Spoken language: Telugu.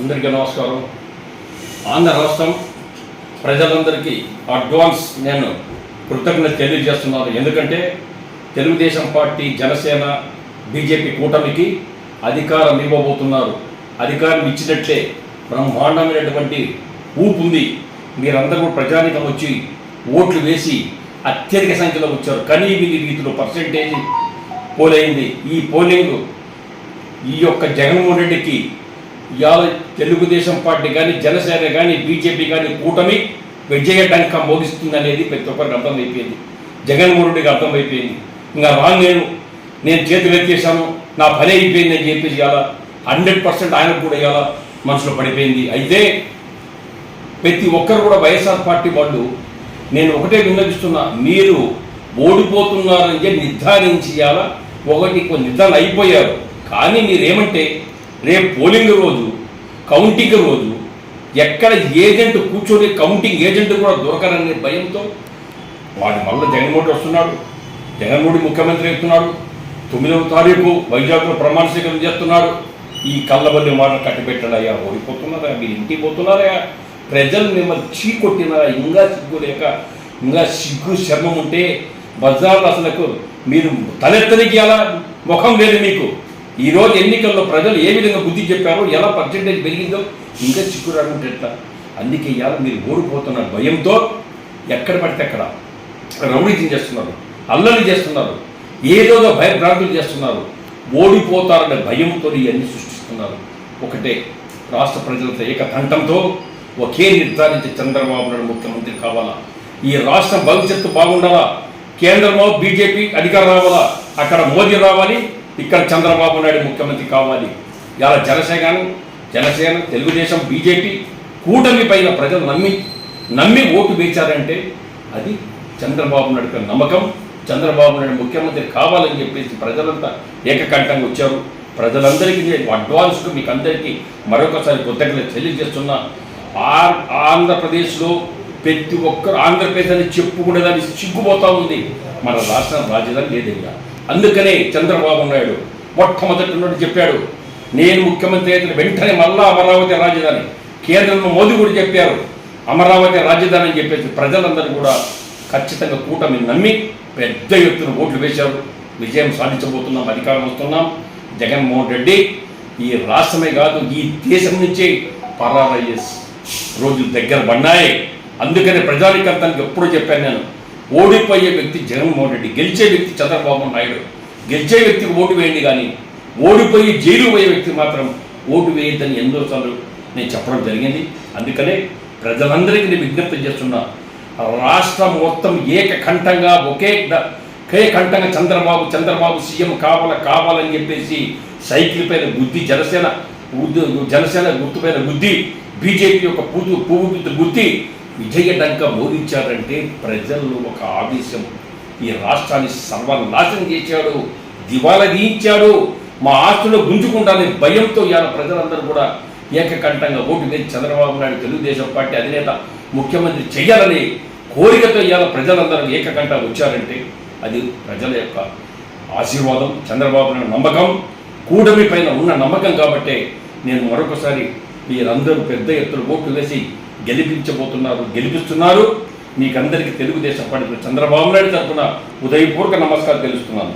అందరికీ నమస్కారం. ఆంధ్ర రాష్ట్రం ప్రజలందరికీ అడ్వాన్స్ నేను కృతజ్ఞత తెలియజేస్తున్నాను. ఎందుకంటే తెలుగుదేశం పార్టీ జనసేన బీజేపీ కూటమికి అధికారం ఇవ్వబోతున్నారు. అధికారం ఇచ్చినట్లే బ్రహ్మాండమైనటువంటి ఊపు ఉంది. మీరందరూ ప్రజానికం వచ్చి ఓట్లు వేసి అత్యధిక సంఖ్యలో వచ్చారు. కానీ విని రీతిలో పర్సంటేజ్ పోలైంది. ఈ పోలింగ్ ఈ యొక్క జగన్మోహన్ రెడ్డికి ఇవాళ తెలుగుదేశం పార్టీ కానీ జనసేన కానీ బీజేపీ కానీ కూటమి విజయ మోగిస్తుంది అనేది ప్రతి ఒక్కరికి అర్థమైపోయింది. జగన్మోహన్ రెడ్డికి అర్థమైపోయింది. ఇంకా రాను నేను నేను చేతులు ఎత్తేసాను నా పని అయిపోయింది అని చెప్పేసి ఇవాళ హండ్రెడ్ పర్సెంట్ ఆయనకు కూడా ఇవాళ మనసులో పడిపోయింది. అయితే ప్రతి ఒక్కరు కూడా వైఎస్ఆర్ పార్టీ వాళ్ళు నేను ఒకటే విన్నవిస్తున్నా మీరు ఓడిపోతున్నారని చెప్పి నిర్ధారించి ఒకటి కొన్ని నిర్ధారణ అయిపోయారు. కానీ మీరేమంటే రేపు పోలింగ్ రోజు కౌంటింగ్ రోజు ఎక్కడ ఏజెంట్ కూర్చొని కౌంటింగ్ ఏజెంట్ కూడా దొరకరనే భయంతో వాడి మళ్ళీ జగన్మోహన్ వస్తున్నాడు జగన్మోహన్ ముఖ్యమంత్రి అవుతున్నాడు తొమ్మిదవ తారీఖు వైజాగ్లో ప్రమాణ స్వీకారం చేస్తున్నాడు ఈ కళ్ళబల్లి మాట కట్టిపెట్టాడయ్యా ఓడిపోతున్నారా మీరు ఇంటికి పోతున్నారా ప్రజలు మిమ్మల్ని చీకొట్టినారా ఇంకా సిగ్గు లేక ఇంకా సిగ్గు శర్మం ఉంటే బజార్లో అసలు మీరు తలెత్తనికి అలా ముఖం లేదు మీకు. ఈరోజు ఎన్నికల్లో ప్రజలు ఏ విధంగా బుద్ధి చెప్పారో ఎలా పర్సెంటేజ్ పెరిగిందో ఇంకా చిక్కు రాకుంటే ఎట్లా? అందుకే ఇవాళ మీరు ఓడిపోతున్న భయంతో ఎక్కడ పడితే అక్కడ రౌడీజం చేస్తున్నారు అల్లరి చేస్తున్నారు ఏదో భయభ్రాంతులు చేస్తున్నారు ఓడిపోతారనే భయంతో ఇవన్నీ సృష్టిస్తున్నారు. ఒకటే రాష్ట్ర ప్రజలతో ఏకకంఠంతో ఒకే నిర్ధారించి చంద్రబాబు నాయుడు ముఖ్యమంత్రి కావాలా? ఈ రాష్ట్రం భవిష్యత్తు బాగుండాలా? కేంద్రంలో బీజేపీ అధికారం రావాలా? అక్కడ మోదీ రావాలి ఇక్కడ చంద్రబాబు నాయుడు ముఖ్యమంత్రి కావాలి. ఇలా జనసేన జనసేన తెలుగుదేశం బీజేపీ కూటమి పైన ప్రజలు నమ్మి నమ్మి ఓటు వేచారంటే అది చంద్రబాబు నాయుడు నమ్మకం. చంద్రబాబు నాయుడు ముఖ్యమంత్రి కావాలని చెప్పేసి ప్రజలంతా ఏకకంఠంగా వచ్చారు. ప్రజలందరికీ నేను అడ్వాన్స్గా మీకు అందరికీ మరొకసారి కృతజ్ఞత తెలియజేస్తున్నా. ఆ- ఆంధ్రప్రదేశ్లో ప్రతి ఒక్కరు ఆంధ్రప్రదేశ్ అని చెప్పుకునేదాన్ని సిగ్గుపోతూ ఉంది. మన రాష్ట్రం రాజధాని లేదయ్యా. అందుకనే చంద్రబాబు నాయుడు మొట్టమొదటి నుండి చెప్పాడు నేను ముఖ్యమంత్రి అయితే వెంటనే మళ్ళా అమరావతి రాజధాని కేంద్రంలో మోదీ కూడా చెప్పారు అమరావతి రాజధాని అని చెప్పేసి ప్రజలందరూ కూడా ఖచ్చితంగా కూటమి నమ్మి పెద్ద ఎత్తున ఓట్లు వేశారు. విజయం సాధించబోతున్నాం అధికారం వస్తున్నాం. జగన్మోహన్ రెడ్డి ఈ రాష్ట్రమే కాదు ఈ దేశం నుంచే పరారయ్యే రోజులు దగ్గర పడినాయి. అందుకని ప్రజానికంతానికి ఎప్పుడూ చెప్పాను నేను ఓడిపోయే వ్యక్తి జగన్మోహన్ రెడ్డి గెలిచే వ్యక్తి చంద్రబాబు నాయుడు. గెలిచే వ్యక్తికి ఓటు వేయండి కానీ ఓడిపోయి జైలు పోయే వ్యక్తి మాత్రం ఓటు వేయద్దని ఎన్నోసార్లు నేను చెప్పడం జరిగింది. అందుకనే ప్రజలందరికీ నేను విజ్ఞప్తి చేస్తున్నా రాష్ట్రం మొత్తం ఏకకంఠంగా ఒకే ఒకే కంఠంగా చంద్రబాబు చంద్రబాబు సీఎం కావాల కావాలని చెప్పేసి సైకిల్ పైన బుద్ధి జనసేన ఉద్దు- జనసేన గుర్తుపైన బుద్ధి బీజేపీ యొక్క పువ్వు పువ్వు గుర్తు విజయడంక విజయ ప్రజల్లో ఒక ఆవేశం. ఈ రాష్ట్రాన్ని సర్వనాశనం చేశాడు దివాలా తీయించాడు. మా ఆస్తులు గుంజుకుంటానే భయంతో ఇవాళ ప్రజలందరూ కూడా ఏకకంఠంగా ఓటు వేసి చంద్రబాబు నాయుడు తెలుగుదేశం పార్టీ అధినేత ముఖ్యమంత్రి చేయాలని కోరికతో ఇవాళ ప్రజలందరూ ఏకకంఠ వచ్చారంటే అది ప్రజల యొక్క ఆశీర్వాదం చంద్రబాబు నాయుడు నమ్మకం. కూటమి పైన ఉన్న నమ్మకం కాబట్టే నేను మరొకసారి మీరందరూ పెద్ద ఎత్తున ఓట్లు వేసి గెలిపించబోతున్నారు గెలిపిస్తున్నారు. మీకందరికీ తెలుగుదేశం పార్టీ చంద్రబాబు నాయుడు తరఫున ఉదయపూర్వక నమస్కారం తెలుస్తున్నాను.